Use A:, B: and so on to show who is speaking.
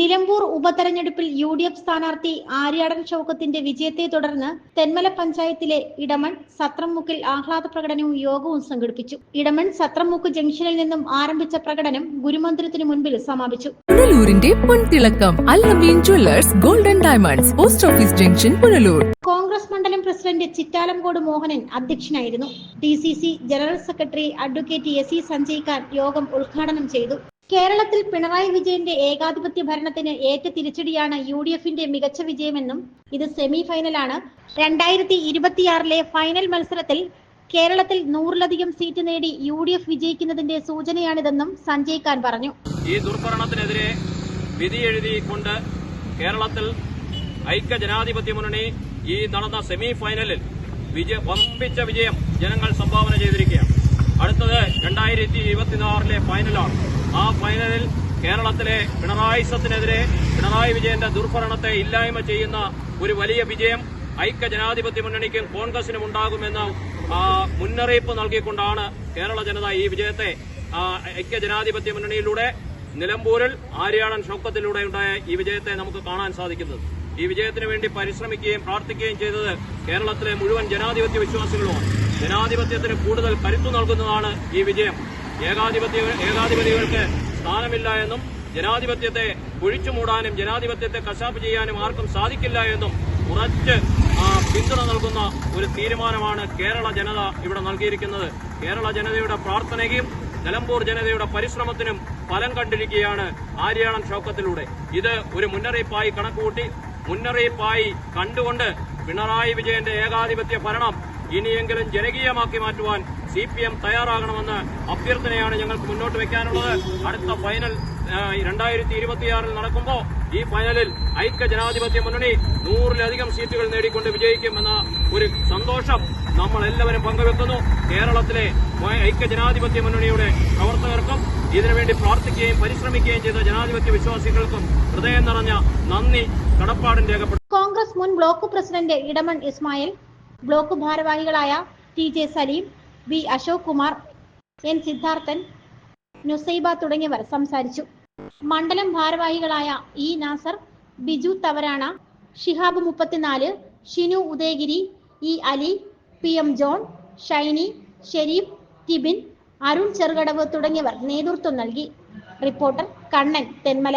A: നിലമ്പൂർ ഉപതെരഞ്ഞെടുപ്പിൽ U D F സ്ഥാനാർത്ഥി ആര്യാടൻ ഷൗക്കത്തിന്റെ വിജയത്തെ തുടർന്ന് തെന്മല പഞ്ചായത്തിലെ ഇടമൺ സത്രംമുക്കിൽ ആഹ്ലാദ പ്രകടനവും യോഗവും സംഘടിപ്പിച്ചു. ഇടമൺ സത്രംമുക്ക് ജംഗ്ഷനിൽ നിന്നും ആരംഭിച്ച പ്രകടനം ഗുരുമന്ദിരത്തിനു മുൻപിൽ സമാപിച്ചു.
B: പുനലൂരിന്റെ പൊൻതിളക്കം Allameen jewellers golden diamonds post office junction Punalur.
A: Congress മണ്ഡലം പ്രസിഡന്റ് ചിറ്റാലംകോട് മോഹനൻ അധ്യക്ഷനായിരുന്നു. D C C general secretary advocate S E Sanjay Khan യോഗം ഉദ്ഘാടനം ചെയ്തു. കേരളത്തിൽ പിണറായി വിജയന്റെ ഏകാധിപത്യ ഭരണത്തിന് ഏറ്റ തിരിച്ചടിയാണ് യു ഡി എഫിന്റെ മികച്ച വിജയമെന്നും ഇത് സെമി ഫൈനലാണ് രണ്ടായിരത്തി ഇരുപത്തിയാറിലെ ഫൈനൽ മത്സരത്തിൽ കേരളത്തിൽ നൂറിലധികം സീറ്റ് നേടി യു ഡി എഫ് വിജയിക്കുന്നതിന്റെ സൂചനയാണിതെന്നും സഞ്ജയ് ഖാൻ പറഞ്ഞു.
C: ഈ ദുർഭരണത്തിനെതിരെ വിധിയെഴുതിക്കൊണ്ട് കേരളത്തിൽ ഐക്യ ജനാധിപത്യ മുന്നണി ഈ നടന്ന സെമി ഫൈനലിൽ വിജയ ജനങ്ങൾ സംഭാവന ചെയ്തിരിക്കുകയാണ്. അടുത്തത് രണ്ടായിരത്തി ഇരുപത്തിനാറിലെ ഫൈനലാണ്. ആ ഫൈനലിൽ കേരളത്തിലെ പിണറായി സത്തിനെതിരെ പിണറായി വിജയന്റെ ദുർഭരണത്തെ ഇല്ലായ്മ ചെയ്യുന്ന ഒരു വലിയ വിജയം ഐക്യ ജനാധിപത്യ മുന്നണിക്കും കോൺഗ്രസിനും ഉണ്ടാകുമെന്ന മുന്നറിയിപ്പ് നൽകിക്കൊണ്ടാണ് കേരള ജനത ഈ വിജയത്തെ ഐക്യ ജനാധിപത്യ മുന്നണിയിലൂടെ നിലമ്പൂരിൽ ആര്യാടൻ ഷൗക്കത്തിലൂടെ ഉണ്ടായ ഈ വിജയത്തെ നമുക്ക് കാണാൻ സാധിക്കുന്നത്. ഈ വിജയത്തിന് വേണ്ടി പരിശ്രമിക്കുകയും പ്രാർത്ഥിക്കുകയും ചെയ്തത് കേരളത്തിലെ മുഴുവൻ ജനാധിപത്യ വിശ്വാസികളുമാണ്. ജനാധിപത്യത്തിന് കൂടുതൽ കരുത്തു നൽകുന്നതാണ് ഈ വിജയം. ഏകാധിപത്യ ഏകാധിപതികൾക്ക് സ്ഥാനമില്ല എന്നും ജനാധിപത്യത്തെ കുഴിച്ചു മൂടാനും ജനാധിപത്യത്തെ കശാപ്പ് ചെയ്യാനും ആർക്കും സാധിക്കില്ല എന്നും ഉറച്ച് പിന്തുണ നൽകുന്ന ഒരു തീരുമാനമാണ് കേരള ജനത ഇവിടെ നൽകിയിരിക്കുന്നത്. കേരള ജനതയുടെ പ്രാർത്ഥനയ്ക്കും നിലമ്പൂർ ജനതയുടെ പരിശ്രമത്തിനും ഫലം കണ്ടിരിക്കുകയാണ് ആര്യാളം ഷോക്കത്തിലൂടെ ഇത് ഒരു മുന്നറിയിപ്പായി കണക്കുകൂട്ടി മുന്നറിയിപ്പായി കണ്ടുകൊണ്ട് പിണറായി വിജയന്റെ ഏകാധിപത്യ ഭരണം ഇനിയെങ്കിലും ജനകീയമാക്കി മാറ്റുവാൻ സി പി എം തയ്യാറാകണമെന്ന് അഭ്യർത്ഥനയാണ് ഞങ്ങൾക്ക് മുന്നോട്ട് വെക്കാനുള്ളത്. അടുത്ത ഫൈനൽ രണ്ടായിരത്തി ഇരുപത്തിയാറിൽ നടക്കുമ്പോൾ ഈ ഫൈനലിൽ ഐക്യ ജനാധിപത്യ മുന്നണി നൂറിലധികം സീറ്റുകൾ നേടിക്കൊണ്ട് വിജയിക്കുമെന്ന ഒരു സന്തോഷം നമ്മൾ എല്ലാവരും പങ്കുവെക്കുന്നു. കേരളത്തിലെ ഐക്യ ജനാധിപത്യ മുന്നണിയുടെ പ്രവർത്തകർക്കും ഇതിനുവേണ്ടി പ്രാർത്ഥിക്കുകയും പരിശ്രമിക്കുകയും ചെയ്ത ജനാധിപത്യ വിശ്വാസികൾക്കും ഹൃദയം നിറഞ്ഞ നന്ദി കടപ്പാടും രേഖപ്പെടുത്തും
A: കോൺഗ്രസ് മുൻ block president Idamon Ismail block ഭാരവാഹികളായ T J Saleem V Ashok Kumar N Siddharthan Nusaiba തുടങ്ങിയവർ സംസാരിച്ചു. മണ്ഡലം ഭാരവാഹികളായ ഇ നാസർ ബിജു തവരാണ ഷിഹാബ് മുപ്പത്തിനാല് Shinu Udayagiri E Ali P M John Shiny Sherif Tibin Arun Cherukadavu തുടങ്ങിയവർ നേതൃത്വം നൽകി. റിപ്പോർട്ടർ കണ്ണൻ തെന്മല.